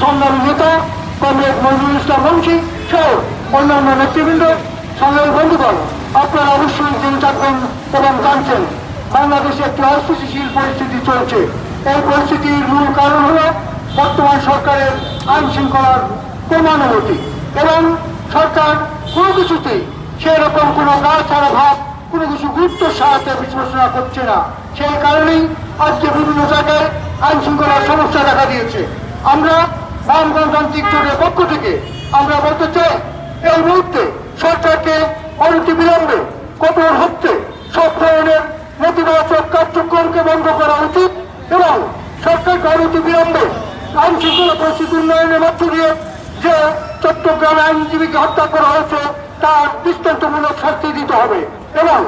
সংগ্রামী নেতা কমরেড মজুর ইসলাম বংশী সহ অন্যান্য নেতৃবৃন্দ সংগ্রামী বন্ধুগণ, আপনারা অবশ্যই জেনে থাকবেন এবং জানছেন, বাংলাদেশে একটি অস্থিতিশীল পরিস্থিতি চলছে। এই পরিস্থিতির মূল কারণ হল বর্তমান সরকারের আইন শৃঙ্খলার ক্রমানুভূতি এবং সরকার কোনো কিছুতেই সেরকম কোনো গা ছাড়া ভাব, কোনো কিছু গুরুত্ব সাহায্যে বিবেচনা করছে না। সেই কারণেই আজকে বিভিন্ন জায়গায় আইন শৃঙ্খলার সমস্যা দেখা দিয়েছে। আমরা বাম গণতান্ত্রিক জোটের পক্ষ থেকে আমরা বলতে চাই, এই মুহূর্তে সরকারকে অনতি বিলম্বে, কঠোর হচ্ছে সব ধরনের নেতিবাচক কার্যক্রমকে বন্ধ করা উচিত এবং সরকারকে অনতি বিলম্বে আইন শৃঙ্খলা পরিস্থিতি উন্নয়নের মধ্য দিয়ে যে চট্টগ্রামে আইনজীবীকে হত্যা করা হয়েছে, তার দৃষ্টান্তমূলক শাস্তি দিতে হবে এবং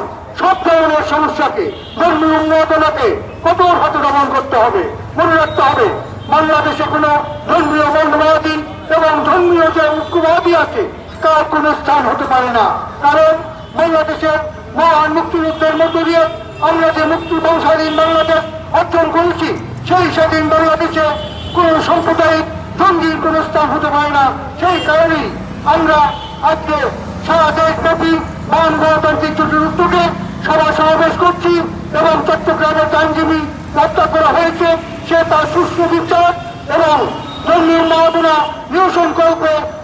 সব ধরনের সমস্যাকে ধর্মীয় উন্নয়নকে কঠোর হাতে দমন করতে হবে। মনে রাখতে হবে বাংলাদেশে কোনো ধর্মীয় বর্ণবাদী এবং ধর্মীয় যে ঐক্যবাদী আছে, তার কোনো স্থান হতে পারে না। কারণ বাংলাদেশের মহান মুক্তিযুদ্ধের মধ্য দিয়ে আমরা যে মুক্তি বংশাধীন বাংলাদেশ অর্জন করেছি, সেই স্বাধীন বাংলাদেশে কোন সাম্প্রদায়িক জঙ্গির কোন স্থান হতে পারে না। সেই কারণেই আমরা আজকে সারা দেশব্যাপী বাম গণতান্ত্রিক জোটের উদ্যোগে সভা সমাবেশ করছি এবং চট্টগ্রামের আইনজীবী হত্যা করা হয়েছে সে তার সুষ্ঠু বিচার এবং জঙ্গির মাহবুনা নিরসন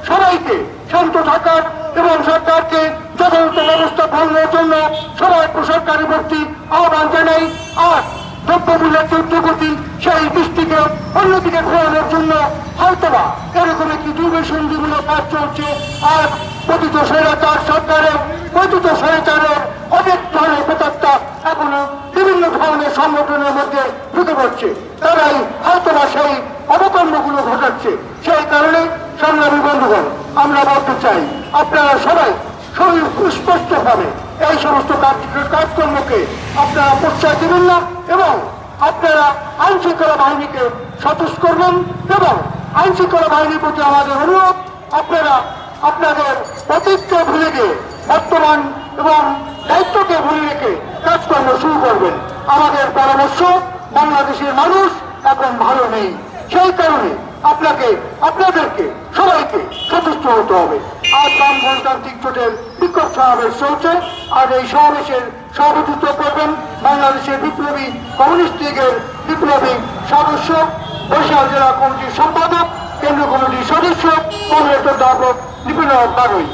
সবাইকে শান্ত থাকার এবং সরকারকে যথাযথ ব্যবস্থা গ্রহণের জন্য সবাই সরকারি ভর্তি আহ্বান জানাই আর দ্রব্যমূল্যের যে উদ্যোগতি সেই দৃষ্টিকে অন্যদিকে ঘোরানোর জন্য হয়তোবা এরকম একটি দুর্বিসন্ধিমূলক কাজ চলছে। আর পতিত স্বৈরাচার সরকারের পতিত স্বৈরাচারের অনেক ধরনের প্রেতাত্মা এখনও বিভিন্ন ধরনের সংগঠনের ঢুকে পড়ছে, তারাই হয়তোবা সেই অবকর্মগুলো ঘটাচ্ছে। সেই কারণে সংগ্রামী বন্ধুগণ, আমরা বলতে চাই, আপনারা সবাই সবই স্পষ্টভাবে এই সমস্ত কাজকর্মকে আপনারা প্রশ্রয় দেবেন না এবং আপনারা আইন শৃঙ্খলা বাহিনীকে সতর্ক করবেন এবং আইন শৃঙ্খলা বাহিনীর প্রতি আমাদের অনুরোধ, আপনারা আপনাদের প্রতিজ্ঞা ভুলে গিয়ে বর্তমান এবং দায়িত্বকে ভুলে রেখে কাজকর্ম শুরু করবেন। আমাদের পরামর্শ বাংলাদেশের মানুষ এখন ভালো নেই। সেই কারণে আপনাকে, আপনাদেরকে, সবাইকে সচেষ্ট হতে হবে। আজ বাম গণতান্ত্রিক জোটের বিক্ষোভ সমাবেশ চলছে। আর এই সমাবেশের সভাপতিত্ব করবেন বাংলাদেশের বিপ্লবী কমিউনিস্ট লীগের বিপ্লবী সদস্য, বরিশাল জেলা কমিটির সম্পাদক, কেন্দ্রীয় কমিটির সদস্য, কংগ্রেসের দাবক নিপুণ বারুই